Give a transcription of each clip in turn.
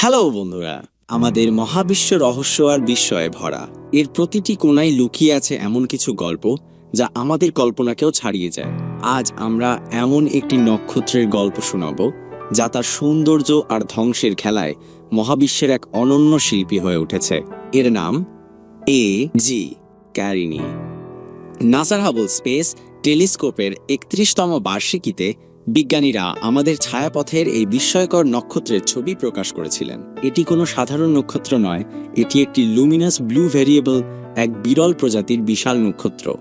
Hello বন্ধুরা, আমাদের মহাবিশ্ব রহস্য আর বিস্ময়ে ভরা। এর প্রতিটি কোণায় লুকিয়ে আছে এমন কিছু গল্প যা আমাদের কল্পনাকেও ছাড়িয়ে যায়। আজ আমরা এমন একটি নক্ষত্রের গল্প শোনাব, যা তার সৌন্দর্য আর ধ্বংসের খেলায় মহাবিশ্বের এক অনন্য শিল্পী হয়ে উঠেছে। এর নাম এ জি ক্যারিনি। নাসার হাবল স্পেস টেলিস্কোপের একত্রিশতম বার্ষিকীতে বিজ্ঞানীরা আমাদের ছায়াপথের এই বিস্ময়কর নক্ষত্রের ছবি প্রকাশ করেছিলেন। এটি কোনো সাধারণ নক্ষত্র নয়, এটি একটি লুমিনাস ব্লু ভেরিয়েবল এক বিরল প্রজাতির বিশাল নক্ষত্র।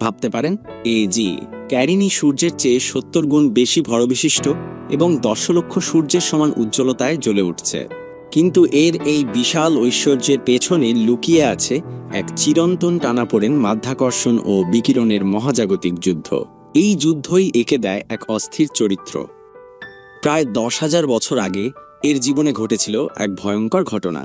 ভাবতে পারেন, এ জি, ক্যারিনি সূর্যের চেয়ে সত্তর গুণ বেশি ভরবিশিষ্ট এবং দশ লক্ষ সূর্যের সমান উজ্জ্বলতায় জ্বলে উঠছে। কিন্তু এর এই বিশাল ঐশ্বর্যের পেছনে লুকিয়ে আছে এক চিরন্তন টানাপোড়েন মাধ্যাকর্ষণ ও বিকিরণের মহাজাগতিক যুদ্ধ। এই যুদ্ধই একে দেয় এক অস্থির চরিত্র। প্রায় দশ হাজার বছর আগে এর জীবনে ঘটেছিল এক ভয়ঙ্কর ঘটনা।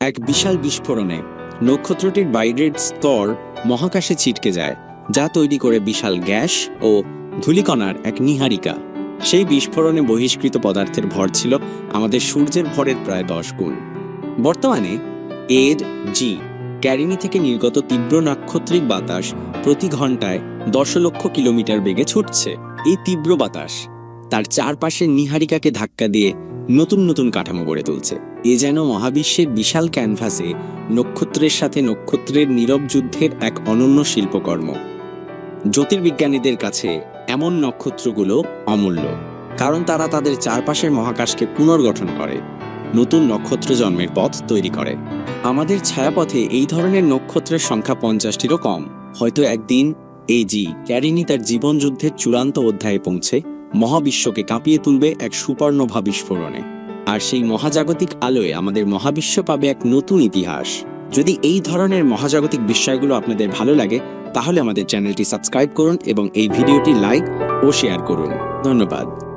এক বিশাল বিস্ফোরণে নক্ষত্রটির বাইরের স্তর মহাকাশে ছিটকে যায়, যা তৈরি করে বিশাল গ্যাস ও ধূলিকণার এক নিহারিকা। সেই বিস্ফোরণে বহিষ্কৃত পদার্থের ভর ছিল আমাদের সূর্যের ভরের প্রায় দশ গুণ। বর্তমানে এর জি ক্যারিনি থেকে নির্গত তীব্র নাক্ষত্রিক বাতাস প্রতি ঘন্টায় দশ লক্ষ কিলোমিটার বেগে ছুটছে এই তীব্র বাতাস। তার চারপাশের নিহারিকাকে ধাক্কা দিয়ে নতুন নতুন কাঠামো গড়ে তুলছে। এ যেন মহাবিশ্বের বিশাল ক্যানভাসে নক্ষত্রের সাথে নক্ষত্রের নীরব যুদ্ধের এক অনন্য শিল্পকর্ম। জ্যোতির্বিজ্ঞানীদের কাছে এমন নক্ষত্রগুলো অমূল্য, কারণ তারা তাদের চারপাশের মহাকাশকে পুনর্গঠন করে, নতুন নক্ষত্র জন্মের পথ তৈরি করে। আমাদের ছায়াপথে এই ধরনের নক্ষত্রের সংখ্যা পঞ্চাশটিরও কম, হয়তো একদিন এই জি, ক্যারিনি তার জীবনযুদ্ধের চূড়ান্ত অধ্যায়ে পৌঁছে মহাবিশ্বকে কাঁপিয়ে তুলবে এক সুপর্ণভা বিস্ফোরণে। আর সেই মহাজাগতিক আলোয় আমাদের মহাবিশ্ব পাবে এক নতুন ইতিহাস। যদি এই ধরনের মহাজাগতিক বিষয়গুলো আপনাদের ভালো লাগে, তাহলে আমাদের চ্যানেলটি সাবস্ক্রাইব করুন এবং এই ভিডিওটি লাইক ও শেয়ার করুন। ধন্যবাদ।